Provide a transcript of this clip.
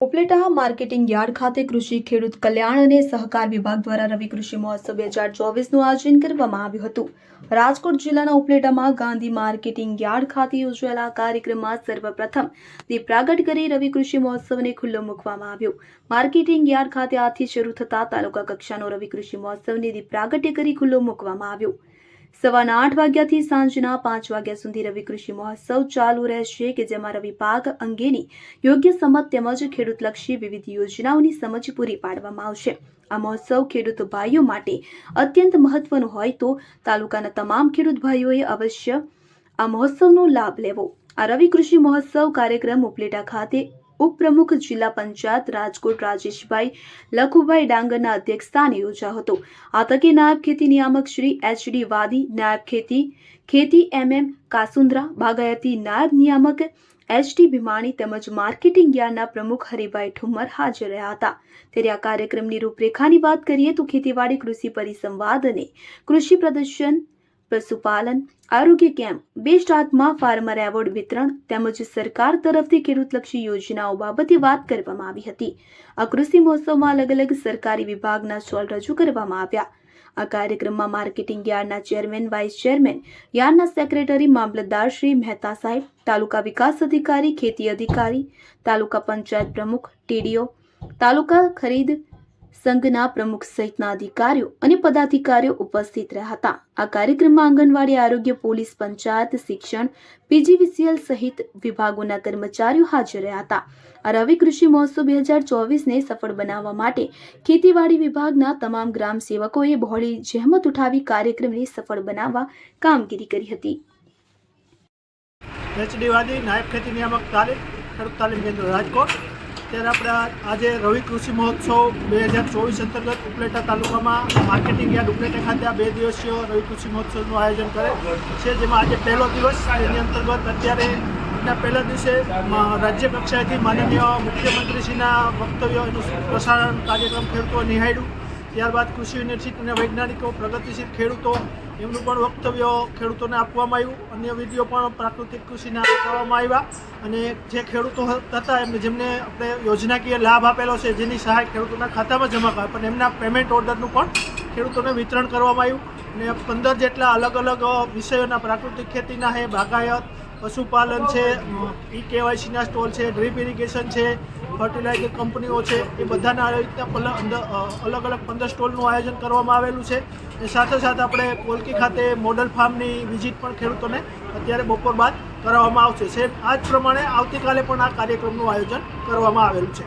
Upleta marketing yard ખાતે કૃષિ, ખેડૂત કલ્યાણ અને સહકાર વિભાગ દ્વારા રવિ કૃષિ મહોત્સવ બે હજાર ચોવીસનું આયોજન કરવામાં આવ્યું હતું. રાજકોટ જિલ્લાના ઉપલેટામાં ગાંધી માર્કેટિંગ યાર્ડ ખાતે યોજાયેલા કાર્યક્રમમાં સર્વપ્રથમ દીપ પ્રાગટ કરી રવિ કૃષિ મહોત્સવને ખુલ્લો મૂકવામાં આવ્યો. માર્કેટિંગ યાર્ડ ખાતે આજથી શરૂ થતા તાલુકા કક્ષાનો રવિ કૃષિ મહોત્સવને દીપ પ્રાગટ્ય કરી ખુલ્લો મૂકવામાં આવ્યો. સવારના આઠ વાગ્યાથી સાંજના પાંચ વાગ્યા સુધી રવિ કૃષિ મહોત્સવ ચાલુ રહેશે કે જેમાં રવિ પાક અંગેની યોગ્ય સમજ તેમજ ખેડૂતલક્ષી વિવિધ યોજનાઓની સમજ પૂરી પાડવામાં આવશે. આ મહોત્સવ ખેડૂત ભાઈઓ માટે અત્યંત મહત્વનો હોય તો તાલુકાના તમામ ખેડૂત ભાઈઓએ અવશ્ય આ મહોત્સવનો લાભ લેવો. આ રવિ કૃષિ મહોત્સવ કાર્યક્રમ ઉપલેટા ખાતે ઉપપ્રમુખ જિલ્લા પંચાયત રાજકોટ રાજેશભાઈ લખુભાઈ ડાંગરના અધ્યક્ષસ્થાને યોજાયો હતો. આ તકે નાયબ ખેતી નિયામક શ્રી એચ ડી વાદી, નાયબ ખેતી ખેતી એમ એમ કાસુંદ્રા, બાગાયતી નાયબ નિયામક એચ ડી ભીમાણી તેમજ માર્કેટિંગ યાર્ડના પ્રમુખ હરિભાઈ ઠુમર હાજર રહ્યા હતા. ત્યારે આ કાર્યક્રમની રૂપરેખાની વાત કરીએ તો ખેતીવાડી, કૃષિ પરિસંવાદ અને કૃષિ પ્રદર્શન પશુપાલન, આરોગ્ય કેમ્પ બેસ્ટ આત્મા ફાર્મર એવોર્ડ વિતરણ તેમજ સરકાર તરફથી ખેડૂતલક્ષી યોજનાઓ બાબતે વાત કરવામાં આવી હતી. આ કૃષિ મહોત્સવમાં અલગ અલગ સરકારી વિભાગના સ્ટોલ રજૂ કરવામાં આવ્યા. આ કાર્યક્રમમાં માર્કેટિંગ યાર્ડના ચેરમેન, વાઇસ ચેરમેન, યાર્ડના સેક્રેટરી, મામલતદાર શ્રી મહેતા સાહેબ, તાલુકા વિકાસ અધિકારી, ખેતી અધિકારી, તાલુકા પંચાયત પ્રમુખ, ટીડીઓ, તાલુકા ખરીદ સંઘના પ્રમુખ સહિતના અધિકારીઓ અને પદાધિકારીઓ ઉપસ્થિત રહ્યા હતા આ કાર્યક્રમમાં આંગણવાડી આરોગ્ય, પોલીસ પંચાયત, શિક્ષણ, પીજીવીસીએલ સહિત વિભાગોના કર્મચારીઓ હાજર રહ્યા હતા. આ રવિ કૃષિ મહોત્સવ બે હજાર ચોવીસને સફળ બનાવવા માટે ખેતીવાડી વિભાગના તમામ ગ્રામ સેવકોએ બહોળી જહેમત ઉઠાવી કાર્યક્રમને સફળ બનાવવા કામગીરી કરી હતી. એચડી વાદી નાયબ ખેતી નિયામક તાલીમ ખેડૂત તાલીમ કેન્દ્ર રાજકોટ. ત્યારે આપણે આજે રવિ કૃષિ મહોત્સવ બે હજાર ચોવીસ અંતર્ગત ઉપલેટા તાલુકામાં માર્કેટિંગ યાર્ડ ઉપલેટા ખાતે આ બે દિવસીય રવિ કૃષિ મહોત્સવનું આયોજન કરે છે, જેમાં આજે પહેલો દિવસ એની અંતર્ગત અત્યારે ના પહેલા દિવસે રાજ્ય કક્ષાએથી માનનીય મુખ્યમંત્રીશ્રીના વક્તવ્ય એનું પ્રસારણ કાર્યક્રમ ખેડૂતો નિહાળ્યું. ત્યારબાદ કૃષિ યુનિવર્સિટી અને વૈજ્ઞાનિકો, પ્રગતિશીલ ખેડૂતો, એમનું પણ વક્તવ્ય ખેડૂતોને આપવામાં આવ્યું. અન્ય વીડિયો પણ પ્રાકૃતિક કૃષિના બતાવવામાં આવ્યા અને જે ખેડૂતો હતા એમને જેમને આપણે યોજનાકીય લાભ આપેલો છે, જેની સહાય ખેડૂતોના ખાતામાં જમા કરાય પણ એમના પેમેન્ટ ઓર્ડરનું પણ ખેડૂતોને વિતરણ કરવામાં આવ્યું. અને પંદર જેટલા અલગ અલગ વિષયોના પ્રાકૃતિક ખેતીના હે, બાગાયત પશુપાલન છે, ઈ કેવાયસીના સ્ટોલ છે, ડ્રીપ ઇરિગેશન છે, ફર્ટિલાઇઝર કંપનીઓ છે, એ બધાના રીતના અલગ અલગ પંદર સ્ટોલનું આયોજન કરવામાં આવેલું છે. અને સાથે સાથે આપણે કોલકી ખાતે મોડલ ફાર્મની વિઝિટ પણ ખેડૂતોને અત્યારે બપોર બાદ કરાવવામાં આવશે. સેમ આ જ પ્રમાણે આવતીકાલે પણ આ કાર્યક્રમનું આયોજન કરવામાં આવેલું છે.